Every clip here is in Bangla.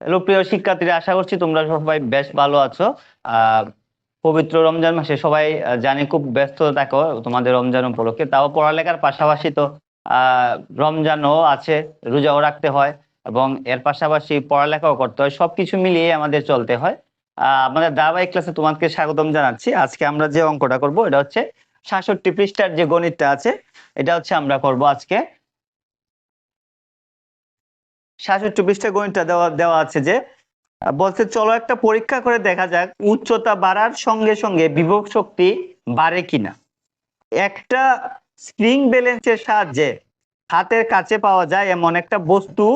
হ্যালো প্রিয় শিক্ষার্থীরা, আশা করছি তোমরা সবাই বেশ ভালো আছো। পবিত্র রমজান মাসে সবাই জানি খুব ব্যস্ত থাকো তোমাদের রমজান উপলক্ষে, তাও পড়ালেখার পাশাপাশি তো রমজানও আছে, রোজাও রাখতে হয় এবং এর পাশাপাশি পড়ালেখাও করতে হয়, সবকিছু মিলিয়ে আমাদের চলতে হয়। আমাদের ধারাবাহিক ক্লাসে তোমাকে স্বাগতম জানাচ্ছি। আজকে আমরা যে অঙ্কটা করব, এটা হচ্ছে সাতষট্টি পৃষ্ঠার যে গণিতটা আছে, এটা হচ্ছে আমরা করব আজকে। সাতষট্টি পৃষ্ঠা গণিতটা দেওয়া দেওয়া আছে যে, বলছে চলো একটা পরীক্ষা করে দেখা যাক উচ্চতা বাড়ার সঙ্গে সঙ্গে বিভব শক্তি বাড়ে কিনা। একটা স্প্রিং ব্যালেন্সের সাহায্যে হাতের কাছে পাওয়া যায় এমন একটা বস্তু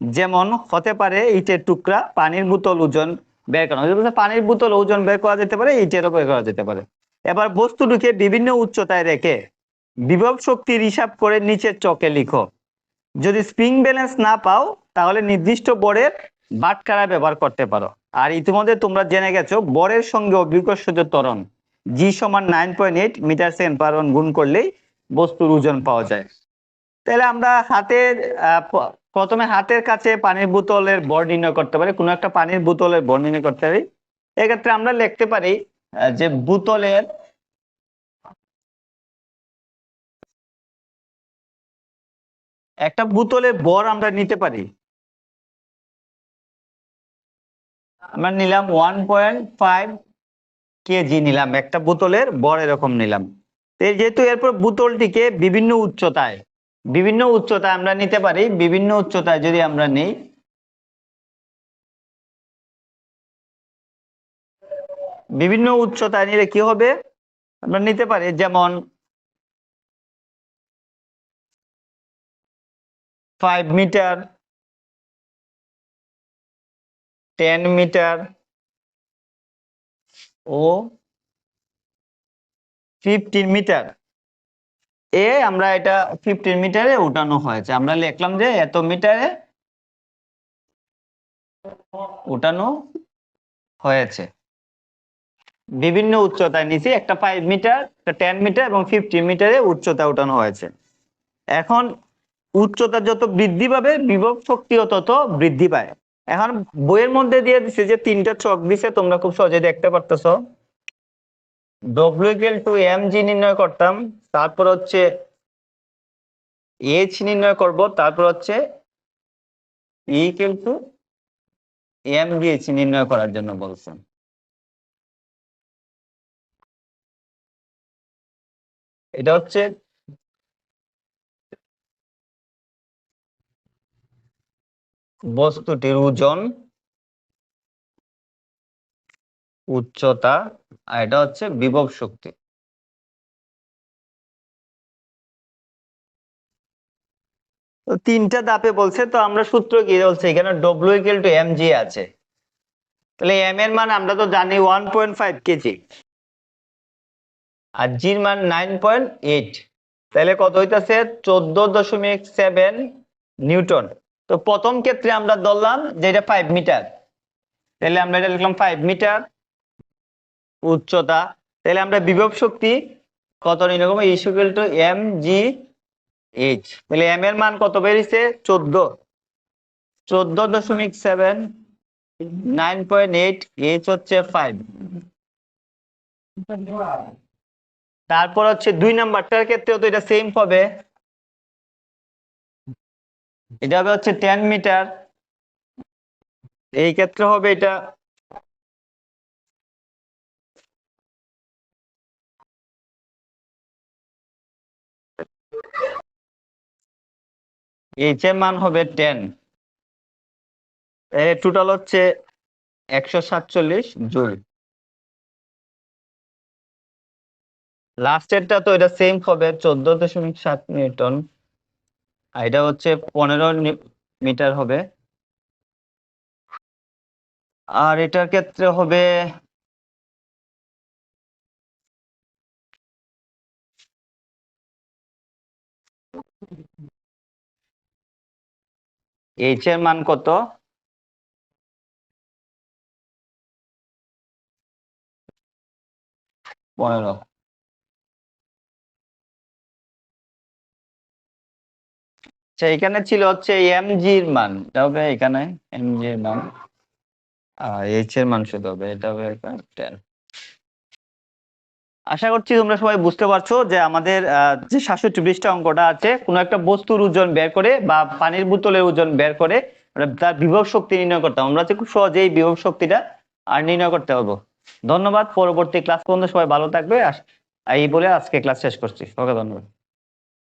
যেমন হতে পারে ইটের টুকরা, পানির বোতল ওজন বের করা। পানির বোতল ওজন বের করা যেতে পারে, ইটেরও বের করা যেতে পারে। এবার বস্তুটিকে বিভিন্ন উচ্চতায় রেখে বিভব শক্তির হিসাব করে নিচের চকে লিখো। যদি স্প্রিং ব্যালেন্স না পাও, তাহলে নির্দিষ্ট বরের বাটখারা ব্যবহার করতে পারো। আর ইতিমধ্যে তোমরা জেনে গেছো, বরের সঙ্গে অভিকর্ষজ ত্বরণ জি সমান nine point eight metre second per গুণ করলেই বস্তুর ওজন পাওয়া যায়। তাহলে আমরা হাতের প্রথমে হাতের কাছে পানির বোতলের বর নির্ণয় করতে পারি, কোনো একটা পানির বোতলের বর নির্ণয় করতে পারি। এক্ষেত্রে আমরা লিখতে পারি যে বোতলের একটা বোতলের বর আমরা নিতে পারি। আমরা নিলাম ওয়ান পয়েন্ট ফাইভ কেজি নিলাম, একটা বোতলের বর এরকম নিলাম। যেহেতু এরপর বোতলটিকে বিভিন্ন উচ্চতায় বিভিন্ন উচ্চতায় আমরা নিতে পারি, বিভিন্ন উচ্চতায় যদি আমরা নিই, বিভিন্ন উচ্চতায় নিলে কি হবে? আমরা নিতে পারি যেমন ফাইভ মিটার টেন মিটার ও ফিফটিন মিটার এ আমরা এটা ফিফটিন মিটারে উঠানো হয়েছে। আমরা লিখলাম যে এত মিটারে উঠানো হয়েছে। বিভিন্ন উচ্চতায় নিচে একটা ফাইভ মিটার টেন মিটার এবং ফিফটিন মিটারে উচ্চতা উঠানো হয়েছে। এখন উচ্চতা যত বৃদ্ধি পাবে, বিভব শক্তিও তত বৃদ্ধি পায়। এখন বইয়ের মধ্যে দিয়ে দিছে যে তিনটা চক দিছে, তোমরা খুব সহজে দেখতে পারতেছো। W equal to M G নির্ণয় করতাম, তারপর হচ্ছে এইচ নির্ণয় করব, তারপর হচ্ছে equal to M G H নির্ণয় করার জন্য বলছেন এটা হচ্ছে বস্তুটির ওজন উচ্চতা, আর এটা হচ্ছে বিভব শক্তি। তিনটা ধাপে বলছে, তো আমরা সূত্র কি বলছে? এখানে W equal to M G আছে। তাহলে এম এর মান আমরা তো জানি ওয়ান পয়েন্ট ফাইভ কেজি, আর জির মান নাইন পয়েন্ট এইট তাহলে কত হইতাছে? চোদ্দ দশমিক সেভেন নিউটন। তো প্রথম ক্ষেত্রে আমরা ধরলাম যে এটা ফাইভ মিটার তাহলে আমরা এটা লিখলাম ফাইভ মিটার উচ্চতা। তাহলে আমরা বিভব শক্তি কত করব? Equal to M G H তাহলে এম এর মান কত বেরিয়েছে? চোদ্দ। চোদ্দ দশমিক seven nine point eight H হচ্ছে ফাইভ তারপর হচ্ছে দুই নাম্বারটার ক্ষেত্রেও তো এটা সেম হবে। এটা হবে হচ্ছে টেন মিটার এই ক্ষেত্রে হবে এটা এইচ এর মান হবে টেন টোটাল হচ্ছে একশো সাতচল্লিশ জুল। লাস্টেরটা তো এটা সেম হবে, চোদ্দ দশমিক সাত নিউটন। এটা হচ্ছে পনেরো মিটার হবে। আর এটার ক্ষেত্রে হবে এইচ এর মান কত? পনেরো। আচ্ছা এখানে ছিল হচ্ছে এম জির মান। এটা হবে এখানে এম জির মান। এইচ এর মান শুধু হবে, এটা হবে টেন আশা করছি তোমরা সবাই বুঝতে পারছ যে আমাদের যে সাতষট্টি পৃষ্ঠা অঙ্কটা আছে, কোনো একটা বস্তুর ওজন বের করে বা পানির বোতলের ওজন বের করে তার বিভব শক্তি নির্ণয় করতাম আমরা খুব সহজেই বিভব শক্তিটা আর নির্ণয় করতে পারব। ধন্যবাদ, পরবর্তী ক্লাস পর্যন্ত সবাই ভালো থাকবে। আস- এই বলে আজকে ক্লাস শেষ করছি। ওকে ধন্যবাদ।